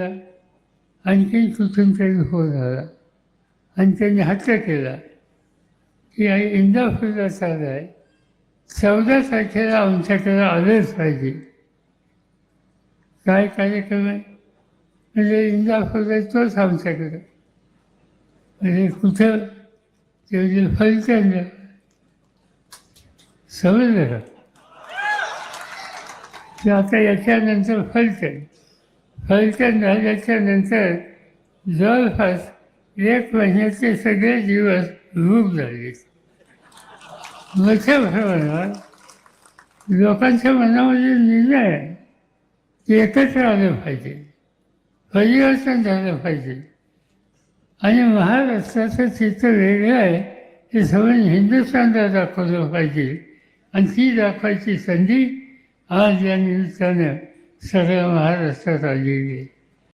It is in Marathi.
केला आणखी कुठून तरी हो आला आणि त्यांनी हत्या केला. की आई इंदापूरला चालला आहे. चौदा तारखेला आमच्याकडे आलंच पाहिजे. काय कार्यक्रम आहे? म्हणजे इंदापूरला तोच आमच्याकडे. म्हणजे कुठं? ते म्हणजे फलटणला समजलं का? ते आता याच्यानंतर फलटण झाल्याच्यानंतर जवळपास एक महिन्याचे सगळे दिवस रूप झाले. मोठ्या प्रमाणात लोकांच्या मनामध्ये निर्णय आहे की एकत्र आलं पाहिजे. परिवर्तन झालं पाहिजे. आणि महाराष्ट्राचं चित्र वेगळं आहे हे समजून हिंदुस्थानला दाखवलं पाहिजे. आणि ती दाखवायची संधी आज या निमित्तानं सगळ्या महाराष्ट्रात आलेली. आहे